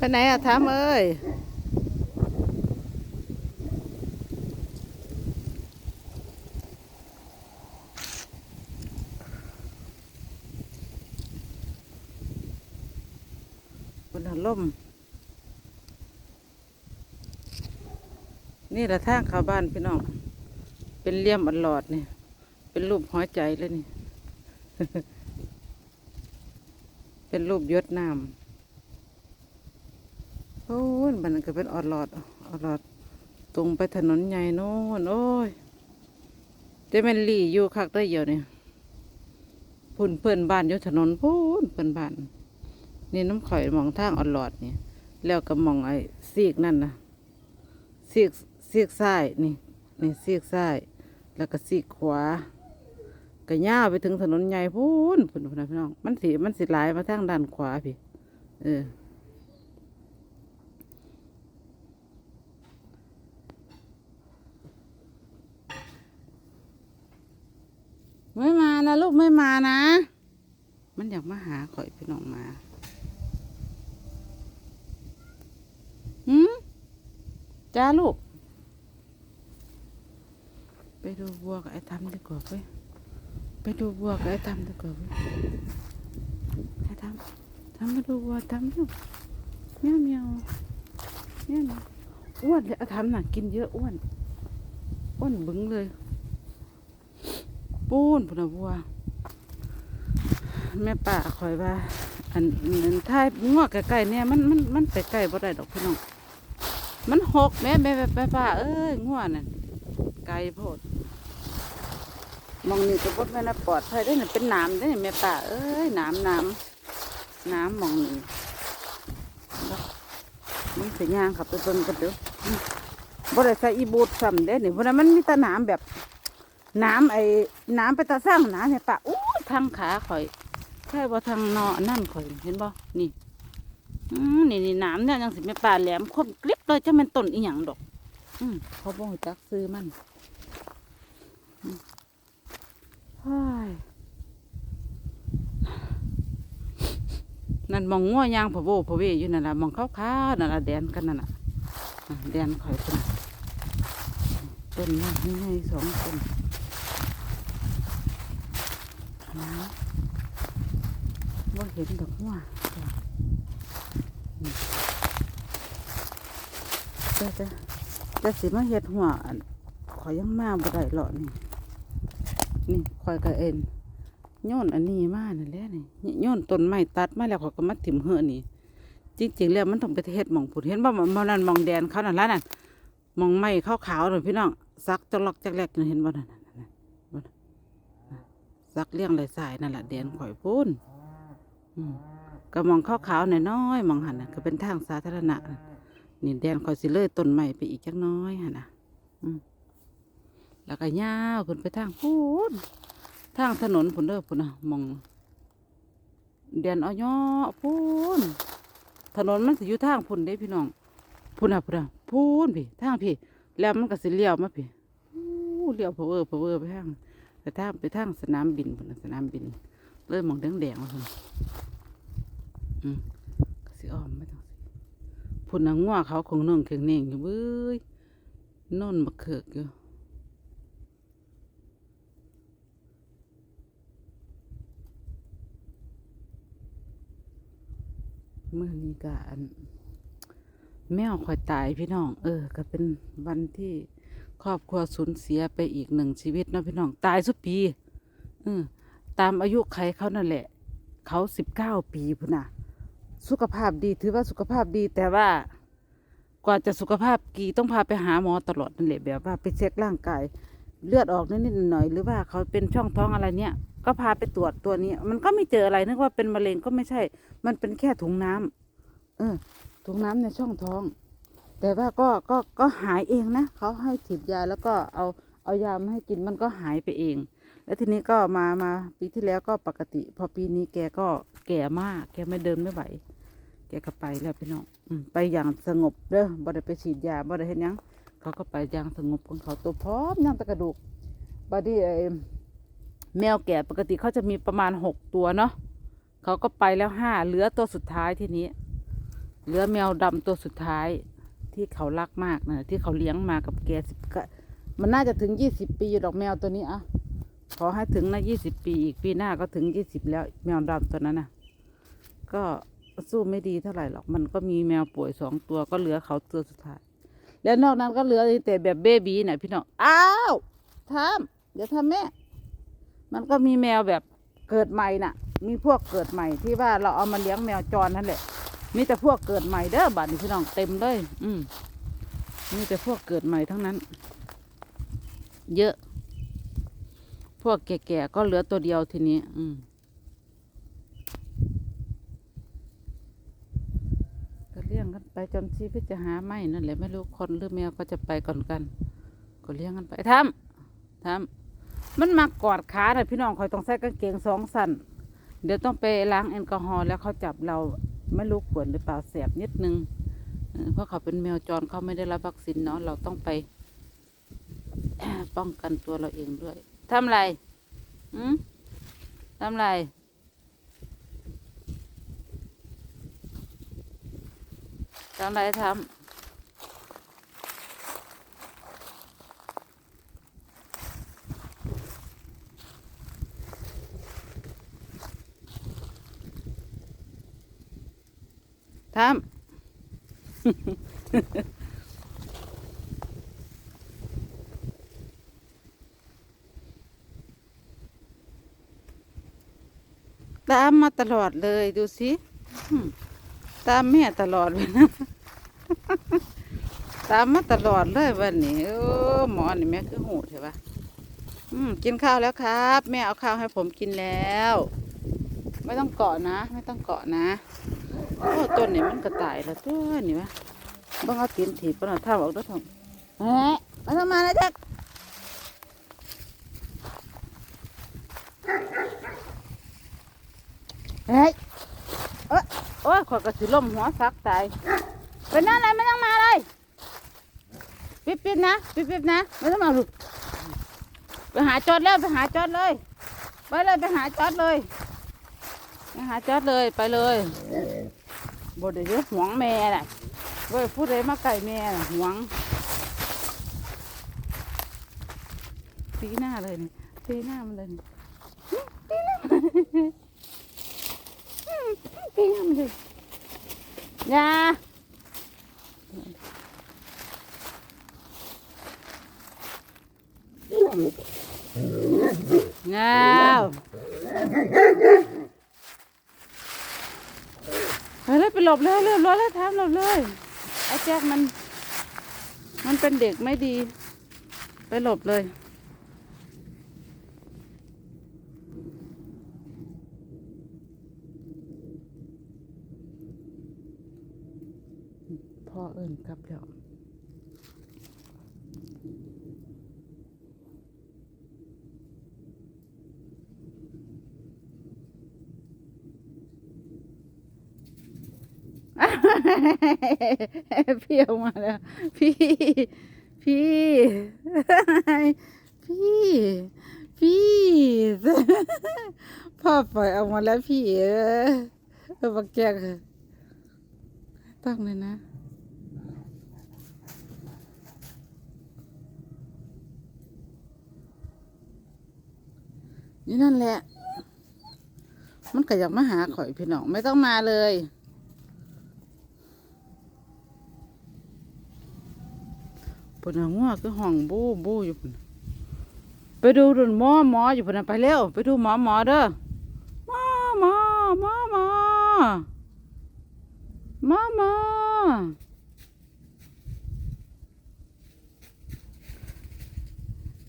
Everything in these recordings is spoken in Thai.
ไปไหนอะถามเอ้ยบนล่มนี่แหละทางเข้าบ้านพี่น้อง เป็นเลี่ยมอันหลอดนี่ เป็นรูปหัวใจเลยนี่ เป็นรูปยศน้ำ โอ้ยมันก็เป็นออดหลอดออดหลอด ตรงไปถนนใหญ่โน่นโอ้ยจะเจแมนลี่อยู่คักได้เยอะเนี่ยพุ่นเพื่อนบ้านอยู่ถนนพุ่นเพื่อนบ้านนี่น้ำข่อยมองทางออดหลอดนี่แล้วก็มองไอ้ซีกนั่นนะซีกซีกซ้ายนี่นี่ซีกซ้าย แล้วก็ซีกขวาก็ย่าไปถึงถนนใหญ่พูนพูนพูนนพี่น้อง มันสิมันสิไหลายมาทางด้านขวาพี่ เออ ไม่มานะลูกไม่มานะ มันอยากมาหาข่อยพี่น้องมาหืมจ้าลูก ไปดูวัวกับไอ้ทำดีกว่าเว้ยไปดูวัวกับไอ้ทำดีกว่าเว้ยไอ้ทำทำมาดูวัวทำดูเมียวเมียวเมียวเมียวอ้วนเลยไอ้ทำน่ะกินเยอะอ้วน อ้วนบึ้งเลย ปูนพุ่นวัวแม่ป่าคอยว่า อันนั้นท้ายงวกล้ๆเนี่ยมันมันมันไปใกล้บ่ได้ดอกพี่น้องมันหกแม่แม่แม่ป่าเอ้ยงวน่ะไกลโพดมองนี่ก็บดแม่นปลอดภัยได้เนี่ยเป็นน้ำได้เนี่ยแม่ป่าเอ้ยน้ำน้ำน้ำมองนี่มันสียางขับไปเบิ่งกันเด้อบ่ได้ใส่อีบูดซ้ำเด้เนี่ยเพราะนั้นมันมีแต่น้ำแบบ น้ำไอ้น้ำไปตาสร้างน้ำเนี่ยป่าอู้ยทางขาข่อยใช่ว่าทางนอนั่นข่อยเห็นบ่นี่อืมนี่นี่น้ำเนี่ยยังสิแม่ป่าแหลมคมกริบเลยจะเป็นต้นอีหยังดอก อืมเขาบ่รู้จักซื้อมันฮ้ยนั่นมองงัวยางผะโบผะเวอยู่นั่นละมองขาวๆนั่นละแดนกันนั่นน่ะอะแดนข่อยต้นต้นนั่นนี่งสองต้น นะว่าเห็นดอกงัวนี่แต่แต่แต่สิมาเฮ็ดหัวอันขอยยังมาบ่ได้หรอนี่นี่คอยกับเอ็นโยนอันนี้มานั่นแหละนี่โยนต้นไม้ตัดมาแล้วเขาก็มาถิ่มเหือนี่จริงๆแล้วมันต้องไปเฮ็ดมองผุดเห็นบ่มันนั่นมองแดนเขานั่นละนั่นมองไม้ขาวๆนั่นพี่น้องซักจักลอกจักแลกนั่นเห็นบ่นั่นนั่นนั่นนั่นบ่นั่น ซักเลี้ยงเลยสายนั่นแหละแดนข่อยพูนอืมก็หมองขาวๆน้อยๆหมองหันน่ะก็เป็นทางสาธารณะน่ะนี่แดนข่อยสิเลยต้นไม้ไปอีกจักหน้อยหั่นน่ะอืมแล้วก็ยาวขึ้นไปทางพูนทางถนนพุ่นเด้อพุ่นนะมองเดียนเอาย่อพูนถนนมันสิอยู่ทางพุ่นเด้พี่น้องพุ่นอะพุ่นอะพูนพี่ทางพี่ แล้วมันก็สิเลี้ยวมาพี่อู้เลี้ยวเพอเวอร์เพอเวอร์ไปทาง ไปทางไปทางสนามบินพุ่นสนามบินเลยมมองแดงแดงๆมาพุ่นอืมก็สิอ้อมไม่ต้องสิพุ่นน่ะงัวเขาคงนึ่งเข่งเน่งอยู่เว้ยนอนมาเขิกอยู่เมื่อนี้ก็อันแมวคอยตายพี่น้อง เออ ก็เป็นวันที่ ครอบครัวสูญเสียไปอีกหนึ่งชีวิตเนาะพี่น้องตายสุดปีเออตามอายุไขเขานั่นแหละ เขาสิบเก้าปีพุ่นนะสุขภาพดีถือว่าสุขภาพดีแต่ว่ากว่าจะสุขภาพดีต้องพาไปหาหมอตลอดนั่นแหละแบบว่าไปเช็คร่างกายเลือดออกนิดๆหน่อยหรือว่าเขาเป็นช่องท้องอะไรเนี่ย ก็พาไปตรวจตัวนี้ มันก็ไม่เจออะไรนึกว่าเป็นมะเร็งก็ไม่ใช่ มันเป็นแค่ถุงน้ำเออถุงน้ำในช่องท้อง แต่ว่าก็ก็ก็หายเองนะเขาให้ฉีดยาแล้วก็เอาเอายามาให้กินมันก็หายไปเอง แล้วทีนี้ก็มามาปีที่แล้วก็ปกติ พอปีนี้แกก็แก่มาก แกไม่เดินไม่ไหว แกก็ไปแล้วพี่น้องไปอย่างสงบเด้อบ่ได้ไปฉีดยาบ่ได้เห็นยังเขาก็ไปอย่างสงบของเขาตัวพร้อมยังตะกระดูกบอดี้ไอ้แมวแก่ปกติเขาจะมีประมาณหกตัวเนาะเขาก็ไปแล้วห้าเหลือตัวสุดท้ายทีนี้เเหลือแมวดำตัวสุดท้าย ที่เขารักมากนะที่เขาเลี้ยงมากับแกสิบก็มันน่าจะถึงยี่สิบปีอยู่ดอกแมวตัวนี้อะขอให้ถึงนะยี่สิบปีอีกปีหน้าก็ถึงยี่สิบแล้วแมวดำตัวนั้นนะก็สู้ไม่ดีเท่าไหร่หรอกมันก็มีแมวป่วยสองตัวก็เหลือเขาตัวสุดท้าย แล้วนอกนั้นก็เหลือแต่แบบเบบีน่ะพี่น้องอ้าวทำเดี๋ยวทำแม่มันก็มีแมวแบบเกิดใหม่น่ะ มีพวกเกิดใหม่ที่ว่าเราเอามาเลี้ยงแมวจรนั่นแหละ มีแต่พวกเกิดใหม่เด้อบัดนี้พี่น้องเต็มเลย อืมมีแต่พวกเกิดใหม่ทั้งนั้น เยอะ พวกแก่ๆก็เหลือตัวเดียวทีนี้ อืมก็เลี้ยงกันไปจนชีวิตจะหาไม่นั่นแหละไม่รู้คนหรือแมวก็จะไปก่อนกัน ก็เลี้ยงกันไปทำทำมันมากอดขาน่ะพี่น้องคอยต้องใส่กางเกงสองสั้นเดี๋ยวต้องไปล้างแอลกอฮอล์แล้วเขาจับเรา ไม่รู้ขวนหรือเปล่าแสบนิดนึงเออเพราะเขาเป็นแมวจรเขาไม่ได้รับวัคซีนเนาะเราต้องไปป้องกันตัวเราเองด้วยทำไรอืมทำไรทำไรทำ ทำตามมาตลอดเลยดูสิตามแม่ตลอดเลยนะตามมาตลอดเลยวันนี้โอ้หมอนี่แม่คือหูใช่ปะอืมกินข้าวแล้วครับ แม่เอาข้าวให้ผมกินแล้ว ไม่ต้องเกาะนะ ไม่ต้องเกาะนะ โอ้ต้นนี่มันก็ตายแล้วตัวนี่วะบ้างเอาตีนถีบปะหน่อยท่าบอกด้วยทองเฮ้ยมาทำมาเลยจักเฮ้ยเอ้ยโอ้ยขอยกระสือล่มหัวซักตายเป็นนั่นอะไรไม่ต้องมาเลยปิ๊บปิ๊บนะปิ๊บปิ๊บนะไม่ต้องมาลูกไปหาจอดเลยไปหาจอดเลย ไปเลยไปหาจอดเลยไปหาจอดเลยไปเลย บดเดี๋ยวหวงแม่น่ะบ่ได้พูดอะไรมาไก่แม่น่ะหวงตีหน้าเลยนี่ตีหน้ามันเลยนี่ตีหน้ามันเลยยาเงา ไปเลยไป หลบเลยเรียบร้อแล้วทามหลบเลยไอ้แจ็คมัน มันเป็นเด็กไม่ดี ไปหลบเลยพ่อเอิญครับเดี๋ยว พี่ออกมาแล้ว พี่ พี่ พี่ พี่พ่อปล่อยออกมาแล้วพี่เออบักแกกตั้งเลยนะนี่นั่นแหละ มันก็อยากมาหาข่อยพี่น้องไม่ต้องมาเลย ปุ่นน่ะงัวคือห้องบูบูอยู่ปุ่นไปดูดุนหมอหมออยู่ปุ่นน่ะไปเร็วไปดูหมอหมอเด้อหมอหมอหมอหมอหมอหมอ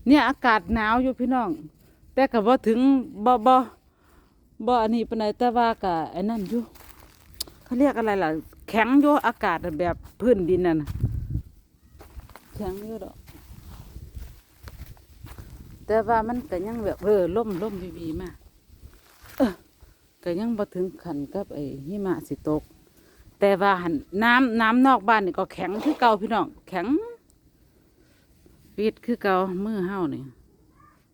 เนี่ยอากาศหนาวอยู่พี่น้อง แต่ก็บ่ถึงบ่บ่บ่อันนี้ปานใดแต่ว่าก็ไอ้นั่นอยู่เขาเรียกอะไรล่ะ แข็งอยู่อากาศแบบพื้นดินน่ะนะแข็งอยู่ดอก แต่ว่ามันก็ยังแบบเออล่มล่มวีวีมากก็ยังบ่ถึงขันกับไอ้หิมะสิตก แต่ว่าหันน้ำน้ำนอกบ้านนี่ก็แข็งคือเก่าพี่น้องแข็งฟีดคือเก่ามือเฮานี่